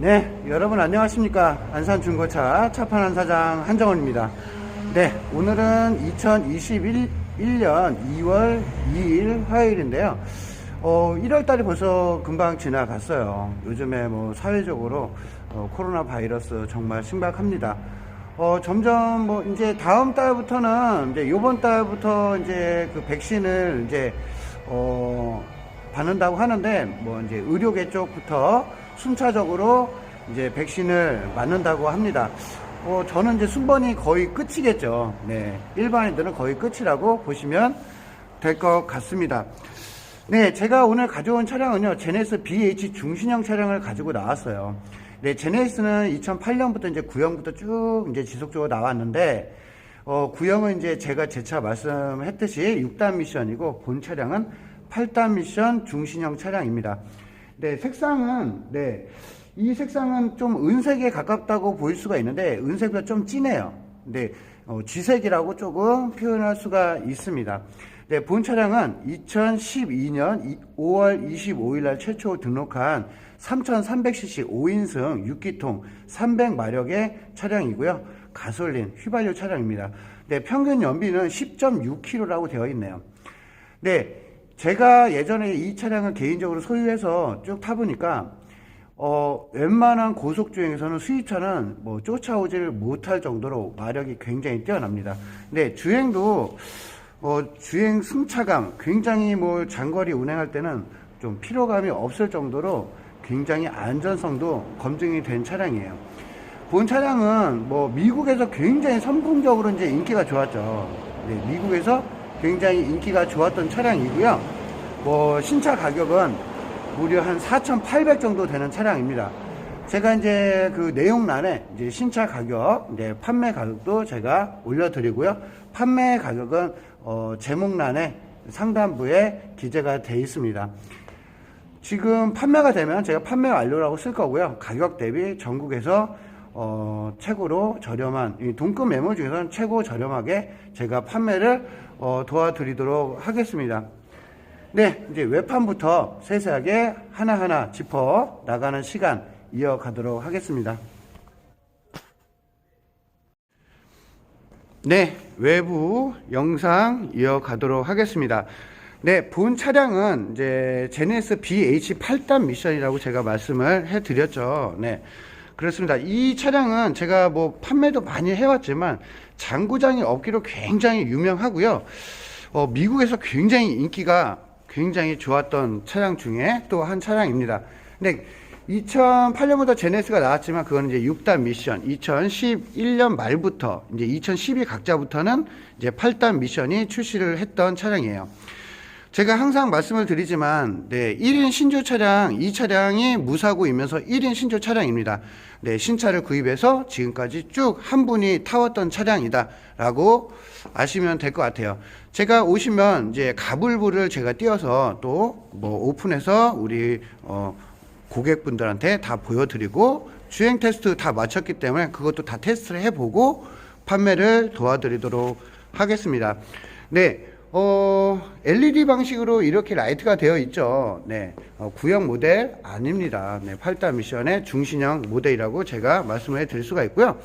네, 여러분 안녕하십니까. 안산 중고차 차판한 사장 한정원입니다. 네, 오늘은 2021년 2월 2일 화요일인데요. 어, 1월 달이 벌써 금방 지나갔어요. 요즘에 뭐 사회적으로 어, 코로나 바이러스 정말 심각합니다. 어, 점점 뭐 이제 다음 달부터는 이제 요번 달부터 이제 그 백신을 이제 어, 받는다고 하는데 뭐 이제 의료계 쪽부터 순차적으로 이제 백신을 맞는다고 합니다. 어, 저는 이제 순번이 거의 끝이겠죠. 네. 일반인들은 거의 끝이라고 보시면 될 것 같습니다. 네, 제가 오늘 가져온 차량은요, 제네스 BH 중신형 차량을 가지고 나왔어요. 네, 제네스는 2008년부터 이제 구형부터 쭉 이제 지속적으로 나왔는데, 어, 구형은 이제 제가 재차 말씀했듯이 6단 미션이고, 본 차량은 8단 미션 중신형 차량입니다. 네, 색상은, 네, 이 색상은 좀 은색에 가깝다고 보일 수가 있는데, 은색보다 좀 진해요. 네, 어, 쥐색이라고 조금 표현할 수가 있습니다. 네, 본 차량은 2012년 5월 25일 날 최초 등록한 3300cc 5인승 6기통 300마력의 차량이고요. 가솔린 휘발유 차량입니다. 네, 평균 연비는 10.6km라고 되어 있네요. 네, 제가 예전에 이 차량을 개인적으로 소유해서 쭉 타보니까 어, 웬만한 고속주행에서는 수입차는 뭐 쫓아오지를 못할 정도로 마력이 굉장히 뛰어납니다. 네, 주행도 어, 주행 승차감 굉장히 뭐 장거리 운행할 때는 좀 피로감이 없을 정도로 굉장히 안전성도 검증이 된 차량이에요. 본 차량은 뭐 미국에서 굉장히 성공적으로 이제 인기가 좋았죠. 네, 미국에서 굉장히 인기가 좋았던 차량이고요. 뭐 신차 가격은 무려 한 4,800 정도 되는 차량입니다. 제가 이제 그 내용란에 이제 신차 가격, 이제 판매 가격도 제가 올려드리고요. 판매 가격은 어, 제목란에 상단부에 기재가 되어 있습니다. 지금 판매가 되면 제가 판매 완료라고 쓸 거고요. 가격 대비 전국에서 어, 최고로 저렴한 이 동급 매물 중에서는 최고 저렴하게 제가 판매를 어, 도와드리도록 하겠습니다. 네, 이제 외판부터 세세하게 하나하나 짚어 나가는 시간 이어가도록 하겠습니다. 네, 외부 영상 이어가도록 하겠습니다. 네, 본 차량은 이제 제네스 BH 8단 미션이라고 제가 말씀을 해드렸죠. 네. 그렇습니다. 이 차량은 제가 뭐 판매도 많이 해왔지만 장구장이 없기로 굉장히 유명하고요. 어, 미국에서 굉장히 인기가 굉장히 좋았던 차량 중에 또 한 차량입니다. 근데 2008년부터 제네스가 나왔지만 그거는 이제 6단 미션, 2011년 말부터 이제 2012 각자부터는 이제 8단 미션이 출시를 했던 차량이에요. 제가 항상 말씀을 드리지만, 네, 1인 신조 차량, 이 차량이 무사고이면서 1인 신조 차량입니다. 네, 신차를 구입해서 지금까지 쭉 한 분이 타왔던 차량이다. 라고 아시면 될 것 같아요. 제가 오시면 이제 가불부를 제가 띄워서 또 뭐 오픈해서 우리, 어, 고객분들한테 다 보여드리고 주행 테스트 다 마쳤기 때문에 그것도 다 테스트를 해보고 판매를 도와드리도록 하겠습니다. 네. 어, LED 방식으로 이렇게 라이트가 되어 있죠. 네. 어, 구형 모델 아닙니다. 네. 8단 미션의 중신형 모델이라고 제가 말씀을 해 드릴 수가 있고요.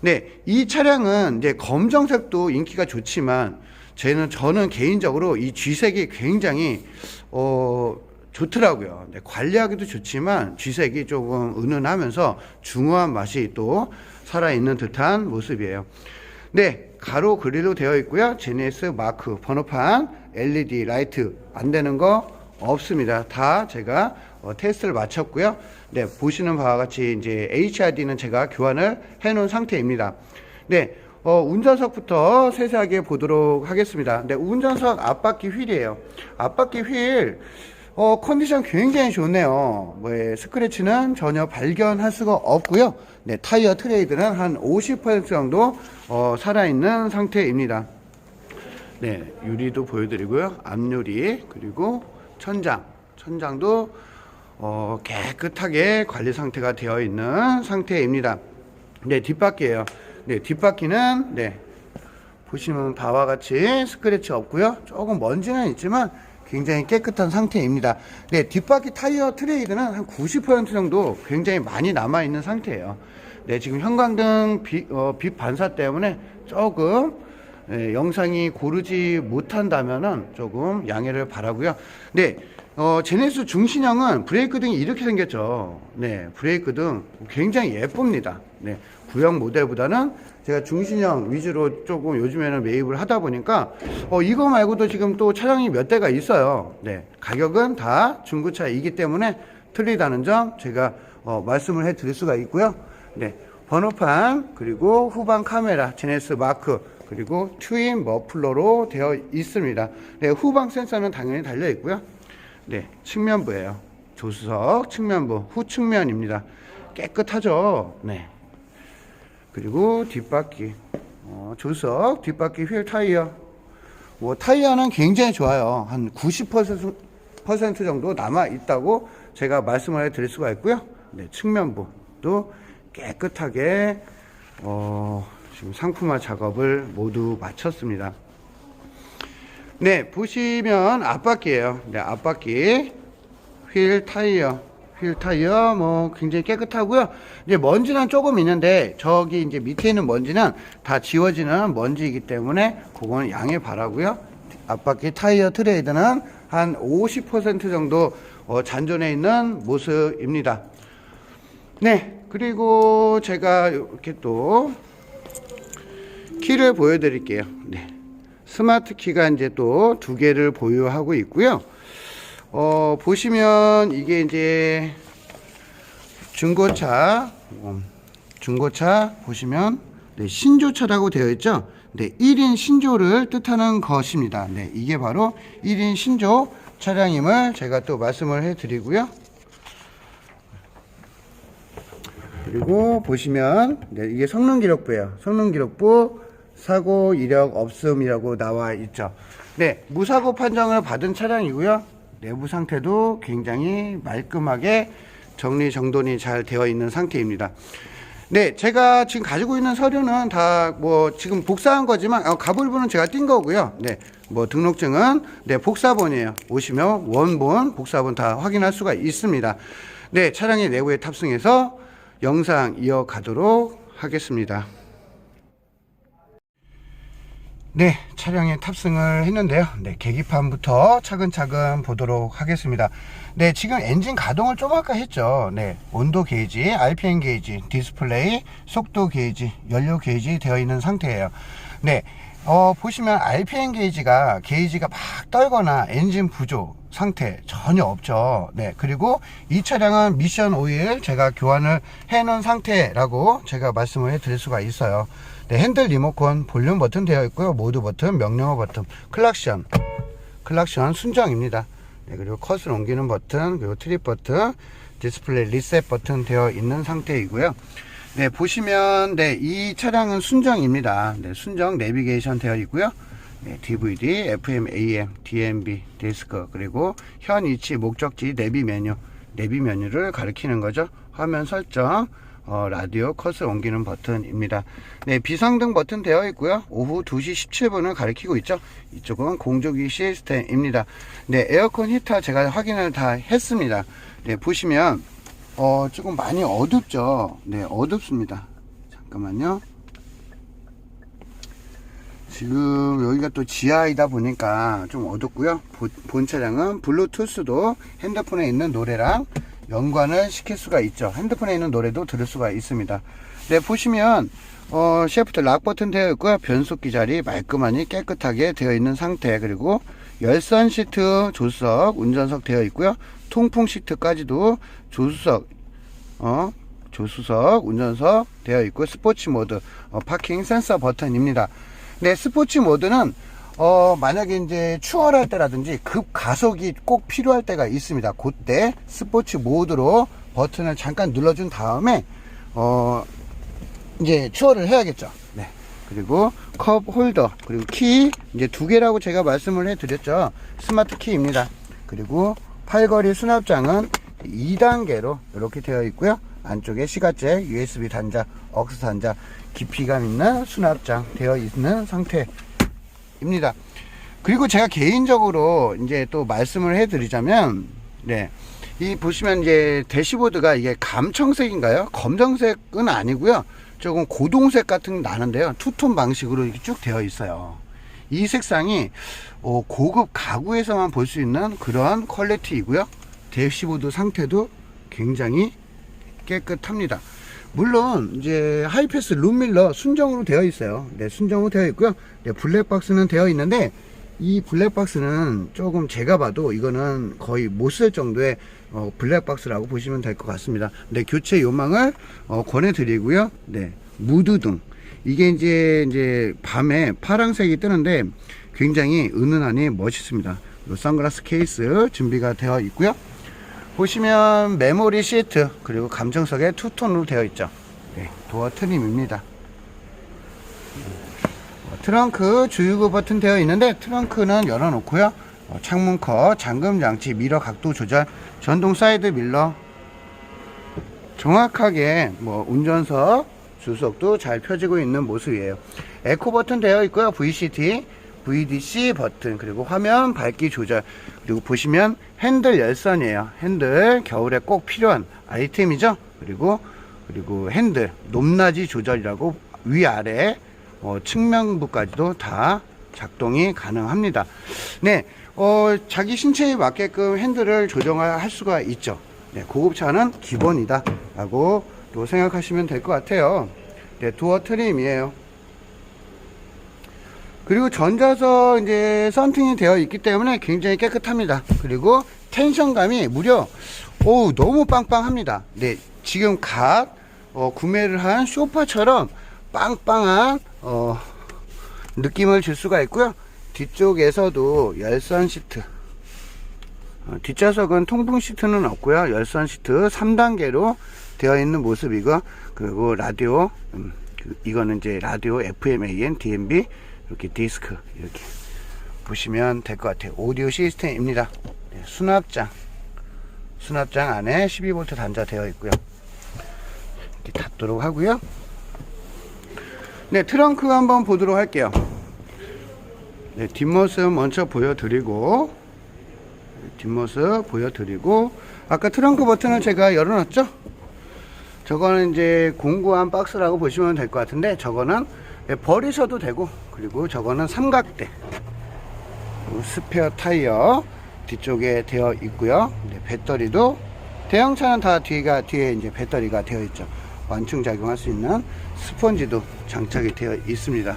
네. 이 차량은 이제 검정색도 인기가 좋지만 저는, 저는 개인적으로 이 G색이 굉장히, 어, 좋더라고요. 네, 관리하기도 좋지만 쥐색이 조금 은은하면서 중후한 맛이 또 살아있는 듯한 모습이에요. 네, 가로 그릴로 되어 있고요. 제네스 마크 번호판 LED 라이트 안 되는 거 없습니다. 다 제가 어, 테스트를 마쳤고요. 네, 보시는 바와 같이 이제 HRD는 제가 교환을 해 놓은 상태입니다. 네, 어, 운전석부터 세세하게 보도록 하겠습니다. 네, 운전석 앞바퀴 휠이에요. 앞바퀴 휠 어, 컨디션 굉장히 좋네요. 뭐, 예, 스크래치는 전혀 발견할 수가 없고요. 네, 타이어 트레이드는 한 50% 정도 어, 살아있는 상태입니다. 네, 유리도 보여드리고요. 앞유리 그리고 천장, 천장도 어, 깨끗하게 관리 상태가 되어 있는 상태입니다. 네, 뒷바퀴예요. 네, 뒷바퀴는 네, 보시면 바와 같이 스크래치 없고요. 조금 먼지는 있지만 굉장히 깨끗한 상태입니다. 네, 뒷바퀴 타이어 트레이드는 한 90% 정도 굉장히 많이 남아 있는 상태예요. 네, 지금 형광등 빛, 어, 빛 반사 때문에 조금 예, 영상이 고르지 못한다면은 조금 양해를 바라고요. 네, 어, 제네스 중신형은 브레이크 등이 이렇게 생겼죠. 네, 브레이크 등 굉장히 예쁩니다. 네, 구형 모델보다는 제가 중신형 위주로 조금 요즘에는 매입을 하다 보니까 어, 이거 말고도 지금 또 차량이 몇 대가 있어요. 네, 가격은 다 중고차이기 때문에 틀리다는 점 제가 어, 말씀을 해 드릴 수가 있고요. 네, 번호판 그리고 후방 카메라 제네스 마크 그리고 트윈 머플러로 되어 있습니다. 네, 후방 센서는 당연히 달려 있고요. 네, 측면부예요. 조수석 측면부 후 측면입니다. 깨끗하죠. 네. 그리고 뒷바퀴 어, 조수석 뒷바퀴 휠 타이어 뭐 타이어는 굉장히 좋아요. 한 90% 퍼센트 정도 남아 있다고 제가 말씀을 해 드릴 수가 있고요. 네, 측면부도 깨끗하게 어, 지금 상품화 작업을 모두 마쳤습니다. 네, 보시면 앞바퀴예요. 네, 앞바퀴 휠 타이어, 휠 타이어 뭐 굉장히 깨끗하고요. 이제 먼지는 조금 있는데 저기 이제 밑에 있는 먼지는 다 지워지는 먼지이기 때문에 그거는 양해 바라고요. 앞바퀴 타이어 트레이드는 한 50% 정도 어, 잔존해 있는 모습입니다. 네, 그리고 제가 이렇게 또 키를 보여드릴게요. 네. 스마트 키가 이제 또 두 개를 보유하고 있고요. 어, 보시면 이게 이제 중고차, 음, 중고차 보시면 네, 신조차라고 되어 있죠. 네, 1인 신조를 뜻하는 것입니다. 네, 이게 바로 1인 신조 차량임을 제가 또 말씀을 해 드리고요. 그리고 보시면 네, 이게 성능 기록부예요. 성능 기록부 사고 이력 없음이라고 나와 있죠. 네, 무사고 판정을 받은 차량이고요. 내부 상태도 굉장히 말끔하게 정리 정돈이 잘 되어 있는 상태입니다. 네, 제가 지금 가지고 있는 서류는 다 뭐 지금 복사한 거지만 어, 가불부는 제가 띈 거고요. 네, 뭐 등록증은 네 복사본이에요. 오시면 원본, 복사본 다 확인할 수가 있습니다. 네, 차량의 내부에 탑승해서 영상 이어가도록 하겠습니다. 네, 차량에 탑승을 했는데요. 네, 계기판부터 차근차근 보도록 하겠습니다. 네, 지금 엔진 가동을 좀 아까 했죠. 네, 온도 게이지, RPM 게이지, 디스플레이, 속도 게이지, 연료 게이지 되어 있는 상태예요. 네, 어, 보시면 RPM 게이지가 게이지가 막 떨거나 엔진 부족 상태 전혀 없죠. 네, 그리고 이 차량은 미션 오일 제가 교환을 해 놓은 상태라고 제가 말씀을 해 드릴 수가 있어요. 네, 핸들 리모컨 볼륨 버튼 되어 있고요. 모드 버튼, 명령어 버튼, 클락션, 클락션 순정입니다. 네, 그리고 컷을 옮기는 버튼, 그리고 트립 버튼, 디스플레이 리셋 버튼 되어 있는 상태이고요. 네, 보시면 네, 이 차량은 순정입니다. 네, 순정 내비게이션 되어 있고요. 네, DVD, FM, AM, DMB, 디스크, 그리고 현 위치, 목적지, 내비 메뉴, 내비 메뉴를 가리키는 거죠. 화면 설정, 어, 라디오 컷을 옮기는 버튼입니다. 네, 비상등 버튼 되어 있고요. 오후 2시 17분을 가리키고 있죠. 이쪽은 공조기 시스템입니다. 네, 에어컨 히터 제가 확인을 다 했습니다. 네, 보시면 어, 조금 많이 어둡죠. 네, 어둡습니다. 잠깐만요. 지금 여기가 또 지하이다 보니까 좀 어둡고요. 보- 본 차량은 블루투스도 핸드폰에 있는 노래랑 연관을 시킬 수가 있죠. 핸드폰에 있는 노래도 들을 수가 있습니다. 네, 보시면 어, 셰프트 락 버튼 되어 있고요. 변속기 자리 말끔하니 깨끗하게 되어 있는 상태. 그리고 열선 시트 조수석, 운전석 되어 있고요. 통풍 시트까지도 조수석, 어, 조수석, 운전석 되어 있고 스포츠 모드, 어, 파킹 센서 버튼입니다. 네, 스포츠 모드는 어, 만약에 이제 추월할 때라든지 급 가속이 꼭 필요할 때가 있습니다. 그때 스포츠 모드로 버튼을 잠깐 눌러준 다음에 어, 이제 추월을 해야겠죠. 네. 그리고 컵 홀더, 그리고 키, 이제 두 개라고 제가 말씀을 해 드렸죠. 스마트 키입니다. 그리고 팔걸이 수납장은 2단계로 이렇게 되어 있고요. 안쪽에 시가잭, USB 단자, 억스 단자, 깊이감 있는 수납장 되어 있는 상태 입니다. 그리고 제가 개인적으로 이제 또 말씀을 해드리자면, 네. 이 보시면 이제 대시보드가 이게 감청색인가요? 검정색은 아니고요. 조금 고동색 같은 게 나는데요. 투톤 방식으로 이렇게 쭉 되어 있어요. 이 색상이 어, 고급 가구에서만 볼 수 있는 그런 퀄리티이고요. 대시보드 상태도 굉장히 깨끗합니다. 물론 이제 하이패스 룸밀러 순정으로 되어 있어요. 네, 순정으로 되어 있고요. 네, 블랙박스는 되어 있는데 이 블랙박스는 조금 제가 봐도 이거는 거의 못 쓸 정도의 어, 블랙박스라고 보시면 될 것 같습니다. 네, 교체 요망을 어, 권해드리고요. 네, 무드등 이게 이제 이제 밤에 파랑색이 뜨는데 굉장히 은은하니 멋있습니다. 요 선글라스 케이스 준비가 되어 있고요. 보시면 메모리 시트 그리고 감정석에 투톤으로 되어 있죠. 네, 도어 트림입니다. 어, 트렁크 주유구 버튼 되어 있는데 트렁크는 열어 놓고요. 어, 창문 커, 잠금 장치, 미러 각도 조절, 전동 사이드 밀러, 정확하게 뭐 운전석 주석도 잘 펴지고 있는 모습이에요. 에코 버튼 되어 있고요. VCT, VDC 버튼 그리고 화면 밝기 조절 그리고 보시면 핸들 열선이에요. 핸들 겨울에 꼭 필요한 아이템이죠. 그리고 그리고 핸들 높낮이 조절이라고 위아래 어, 측면부까지도 다 작동이 가능합니다. 네, 어, 자기 신체에 맞게끔 핸들을 조정할 수가 있죠. 네, 고급차는 기본이다 라고 또 생각하시면 될 것 같아요. 네, 도어 트림이에요. 그리고 전자석 이제 썬팅이 되어 있기 때문에 굉장히 깨끗합니다. 그리고 텐션감이 무려 오 너무 빵빵합니다. 네, 지금 갓 어, 구매를 한 소파처럼 빵빵한 어, 느낌을 줄 수가 있고요. 뒤쪽에서도 열선 시트 어, 뒷좌석은 통풍 시트는 없고요. 열선 시트 3단계로 되어 있는 모습이고 그리고 라디오 음, 그- 이거는 이제 라디오 FM, AM, DMB 이렇게 디스크 이렇게 보시면 될 것 같아요. 오디오 시스템입니다. 네, 수납장 수납장 안에 12V 단자 되어 있고요. 이렇게 닫도록 하고요. 네, 트렁크 한번 보도록 할게요. 네, 뒷모습 먼저 보여드리고 뒷모습 보여드리고 아까 트렁크 버튼을 제가 열어놨죠 저거는 이제 공구한 박스라고 보시면 될 것 같은데 저거는 예, 버리셔도 되고 그리고 저거는 삼각대. 스페어 타이어 뒤쪽에 되어 있고요. 네, 배터리도 대형차는 다 뒤가 뒤에 이제 배터리가 되어 있죠. 완충 작용할 수 있는 스펀지도 장착이 되어 있습니다.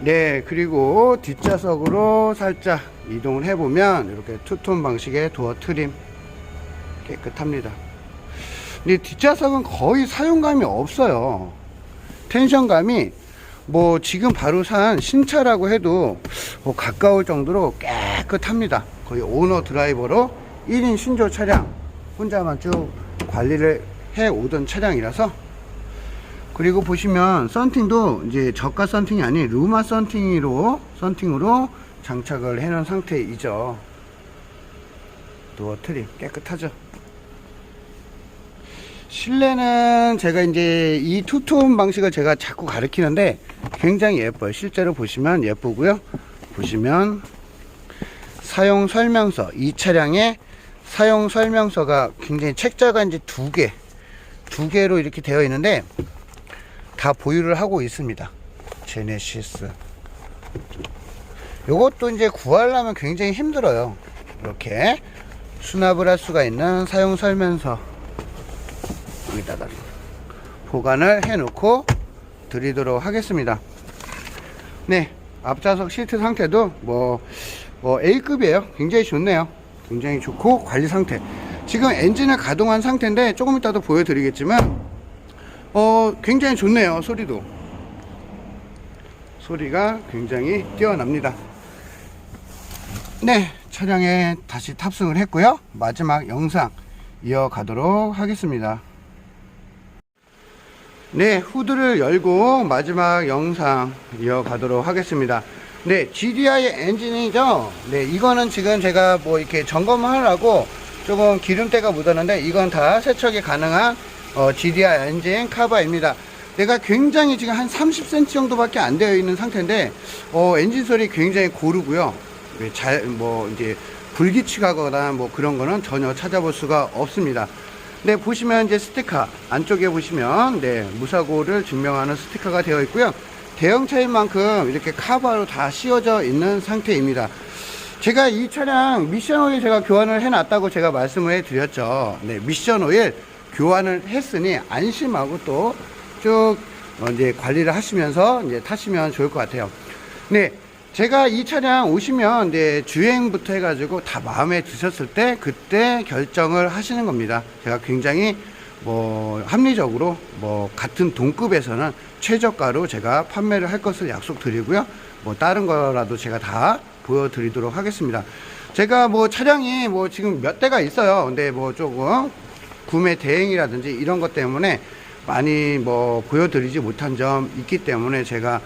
네, 그리고 뒷좌석으로 살짝 이동을 해보면 이렇게 투톤 방식의 도어 트림 깨끗합니다. 근데 뒷좌석은 거의 사용감이 없어요. 텐션감이 뭐 지금 바로 산 신차라고 해도 뭐 가까울 정도로 깨끗합니다. 거의 오너 드라이버로 1인 신조 차량 혼자만 쭉 관리를 해 오던 차량이라서 그리고 보시면 썬팅도 이제 저가 썬팅이 아닌 루마 썬팅으로 썬팅으로 장착을 해 놓은 상태이죠. 도어 트림 깨끗하죠. 실내는 제가 이제 이 투톤 방식을 제가 자꾸 가르치는데 굉장히 예뻐요. 실제로 보시면 예쁘고요. 보시면 사용 설명서 이 차량의 사용 설명서가 굉장히 책자가 이제 두 개, 두 개로 이렇게 되어 있는데 다 보유를 하고 있습니다. 제네시스. 요것도 이제 구하려면 굉장히 힘들어요. 이렇게 수납을 할 수가 있는 사용 설명서 여기다가 보관을 해 놓고 드리도록 하겠습니다. 네. 앞좌석 시트 상태도 뭐, 뭐 A급이에요. 굉장히 좋네요. 굉장히 좋고 관리 상태. 지금 엔진을 가동한 상태인데 조금 이따도 보여드리겠지만 어, 굉장히 좋네요. 소리도. 소리가 굉장히 뛰어납니다. 네, 차량에 다시 탑승을 했고요. 마지막 영상 이어가도록 하겠습니다. 네, 후드를 열고 마지막 영상 이어가도록 하겠습니다. 네, GDI 엔진이죠. 네, 이거는 지금 제가 뭐 이렇게 점검하려고 조금 기름때가 묻었는데 이건 다 세척이 가능한 어, GDI 엔진 카바입니다. 내가 굉장히 지금 한 30cm 정도밖에 안 되어 있는 상태인데 어, 엔진 소리 굉장히 고르고요. 잘 뭐 이제 불규칙하거나 뭐 그런 거는 전혀 찾아볼 수가 없습니다. 네, 보시면 이제 스티커 안쪽에 보시면 네, 무사고를 증명하는 스티커가 되어 있고요. 대형차인 만큼 이렇게 카바로 다 씌워져 있는 상태입니다. 제가 이 차량 미션 오일 제가 교환을 해놨다고 제가 말씀을 해드렸죠. 네, 미션 오일 교환을 했으니 안심하고 또 쭉 이제 관리를 하시면서 이제 타시면 좋을 것 같아요. 네, 제가 이 차량 오시면 네, 주행부터 해가지고 다 마음에 드셨을 때 그때 결정을 하시는 겁니다. 제가 굉장히 뭐 합리적으로 뭐 같은 동급에서는 최저가로 제가 판매를 할 것을 약속드리고요. 뭐 다른 거라도 제가 다 보여드리도록 하겠습니다. 제가 뭐 차량이 뭐 지금 몇 대가 있어요. 근데 뭐 조금 구매 대행이라든지 이런 것 때문에 많이 뭐 보여드리지 못한 점 있기 때문에 제가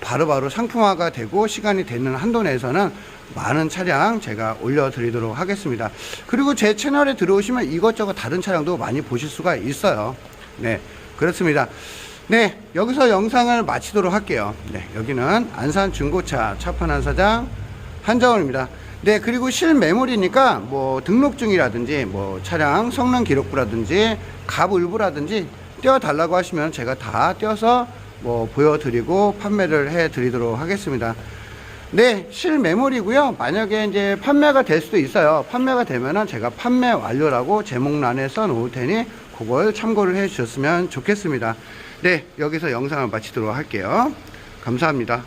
바로 바로 상품화가 되고 시간이 되는 한도 내에서는 많은 차량 제가 올려드리도록 하겠습니다. 그리고 제 채널에 들어오시면 이것저것 다른 차량도 많이 보실 수가 있어요. 네, 그렇습니다. 네, 여기서 영상을 마치도록 할게요. 네, 여기는 안산 중고차 차판한 사장 한정원입니다. 네, 그리고 실매물이니까 뭐 등록증이라든지 뭐 차량 성능 기록부라든지 갑을부라든지 떼어달라고 하시면 제가 다 떼어서 뭐 보여드리고 판매를 해드리도록 하겠습니다. 네, 실매물이고요. 만약에 이제 판매가 될 수도 있어요. 판매가 되면은 제가 판매 완료라고 제목란에 써 놓을 테니 그걸 참고를 해 주셨으면 좋겠습니다. 네, 여기서 영상을 마치도록 할게요. 감사합니다.